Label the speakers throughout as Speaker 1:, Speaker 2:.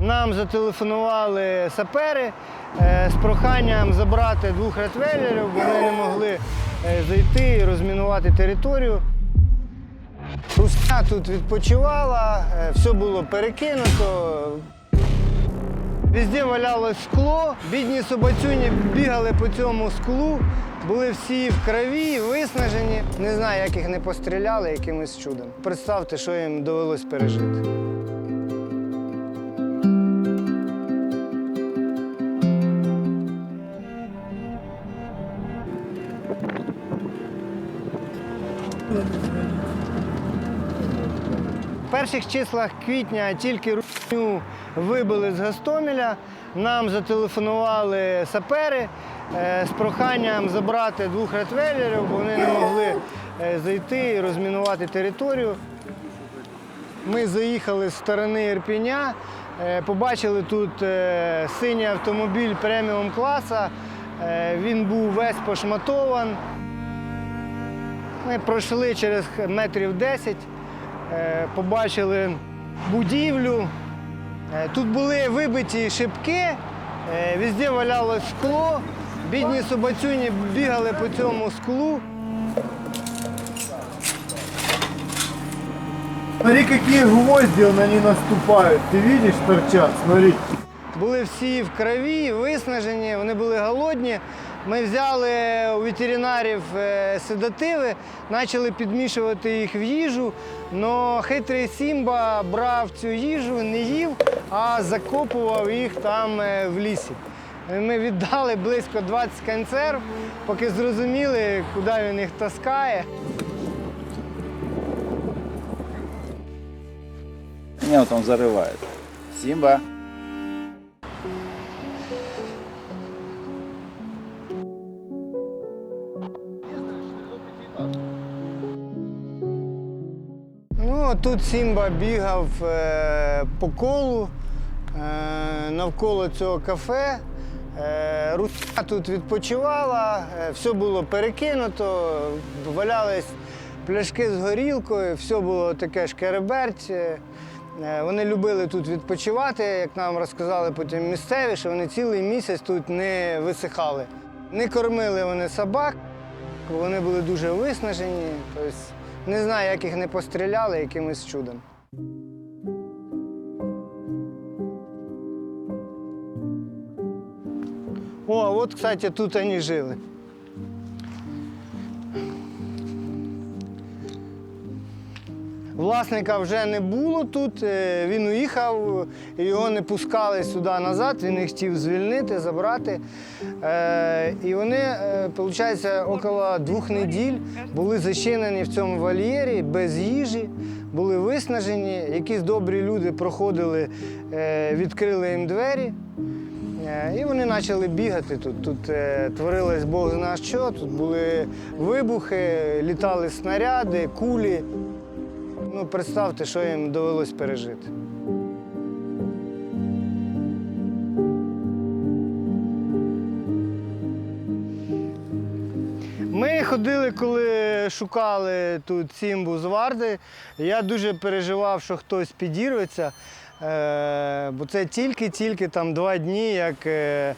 Speaker 1: Нам зателефонували сапери е, з проханням забрати двох ретвейлерів, бо вони не могли е, зайти і розмінувати територію. Русня тут відпочивала, е, все було перекинуто. Везде валялось скло, бідні собацюні бігали по цьому склу, були всі в крові, виснажені. Не знаю, як їх не постріляли якимось чудом. Представте, що їм довелось пережити. В перших числах квітня тільки русню вибили з Гостомеля. Нам зателефонували сапери е, з проханням забрати двох ретвейлерів, бо вони не могли е, зайти і розмінувати територію. Ми заїхали з сторони Ірпіня, е, побачили тут синій автомобіль преміум класа. Він був весь пошматован. Ми пройшли через метрів 10, е, побачили будівлю. Е, Тут були вибиті шибки, е, везде валялось скло. Бідні собацюні бігали по цьому склу.
Speaker 2: Смотри, какие гвозди на них наступают. Ты видишь, торчат, смотри.
Speaker 1: Були всі в крові, виснажені, вони були голодні. Ми взяли у ветеринарів е, седативи, почали підмішувати їх в їжу. але хитрий Сімба брав цю їжу, не їв, а закопував їх там е, в лісі. Ми віддали близько 20 консерв, поки зрозуміли, куди він їх таскає.
Speaker 3: Меня вот он зарывает. Симба.
Speaker 1: Тут Сімба бігав е, по колу е, навколо цього кафе. Е, Руся тут відпочивала, все було перекинуто, валялись пляшки з горілкою, все було таке шкереберть. Вони любили тут відпочивати, як нам розказали потім місцеві, що вони цілий місяць тут не висихали. Не кормили вони собак, вони були дуже виснажені. Тобто, не знаю, як їх не постріляли якимось чудом. О, от, кстати, тут вони жили. Власника вже не було тут, е, він уїхав, його не пускали сюди назад, він їх хотів звільнити, забрати. Е, І вони, виходить, около двох неділь були зачинені в цьому вольєрі без їжі, були виснажені. Якісь добрі люди проходили, е, відкрили їм двері. Е, І вони почали бігати тут. Тут е, творилось Бог зна що, тут були вибухи, літали снаряди, кулі. Ну, представте, що їм довелось пережити. Ми ходили, коли шукали тут Сімбу з Варди. Я дуже переживав, що хтось підірветься, е, бо це тільки-тільки там два дні, як е,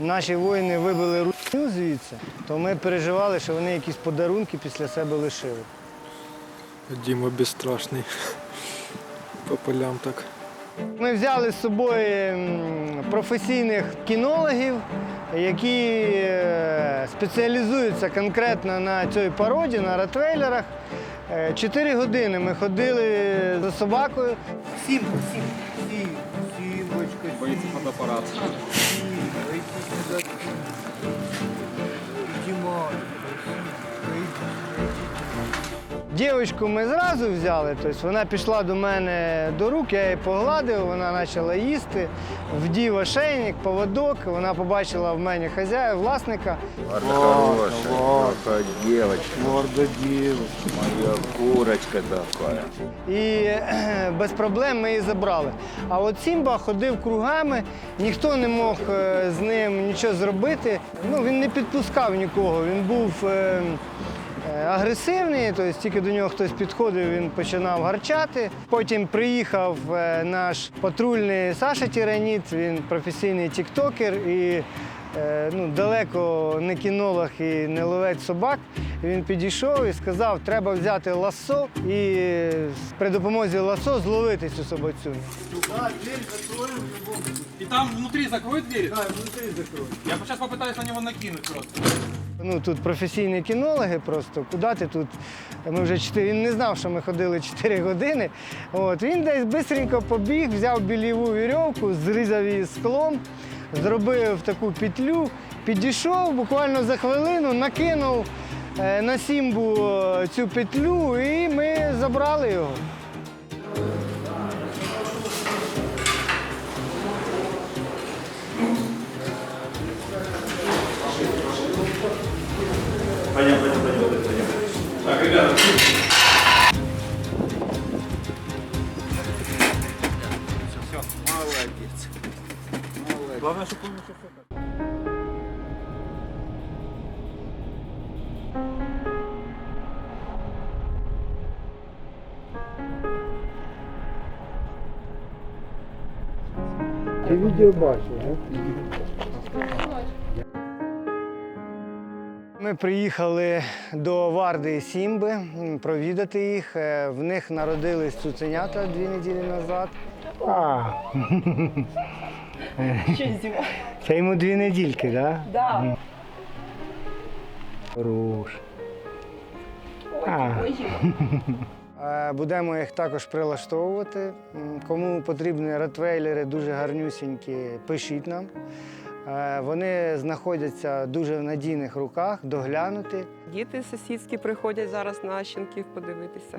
Speaker 1: наші воїни вибили русню звідси, то ми переживали, що вони якісь подарунки після себе лишили.
Speaker 2: Дима безстрашный. По полям так.
Speaker 1: Ми взяли з собою професійних кінологів, які е, спеціалізуються конкретно на цій породі, на ротвейлерах. Е, Чотири години ми ходили за собакою. Сім, сім, сім, сімочка,
Speaker 3: Боится фотоаппарат.
Speaker 1: Дівчинку ми зразу взяли, тобто вона пішла до мене до рук, я її погладив, вона почала їсти, вдів ошейник, поводок, вона побачила в мене хазяїв, власника.
Speaker 3: Какая девочка.
Speaker 2: Морда девушки.
Speaker 3: Моя курочка такая.
Speaker 1: І без проблем ми її забрали. А от Сімба ходив кругами, ніхто не мог е, з ним нічого зробити. Ну, він не підпускав нікого. Він був е, агресивний, тобто тільки до нього хтось підходив, він починав гарчати. Потім приїхав е, наш патрульний Саша Тіраніт, він професійний тіктокер і е, ну, далеко не кінолог і не ловець собак. Він підійшов і сказав, треба взяти ласо і при допомозі ласо зловити цю собацю.
Speaker 4: И там внутри закроет дверь?
Speaker 2: Да, внутри закрой.
Speaker 4: Я сейчас попытаюсь на него накинуть просто.
Speaker 1: Ну тут професійні кінологи просто. Куди ти тут? Ми вже чотири. Він не знав, що ми ходили 4 години. От він десь бистренько побіг, взяв біліву вірьовку, зрізав її склом, зробив таку петлю, підійшов буквально за хвилину, накинув е, на сімбу е, цю петлю, і ми забрали його.
Speaker 4: Главное, чтобы он еще
Speaker 1: Ти відео бачив, Ми приїхали до Варди і Сімби провідати їх. Е, В них народились цуценята дві неділі назад. А. Це йому дві недільки, так?
Speaker 5: Да.
Speaker 1: Хорош. Е, Будемо їх також прилаштовувати. Кому потрібні ретвейлери дуже гарнюсінькі, пишіть нам. Е, Вони знаходяться дуже в надійних руках, доглянуті.
Speaker 5: Діти сусідські приходять зараз на щенків подивитися.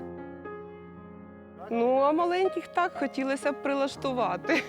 Speaker 5: Ну, а маленьких так хотілося б прилаштувати.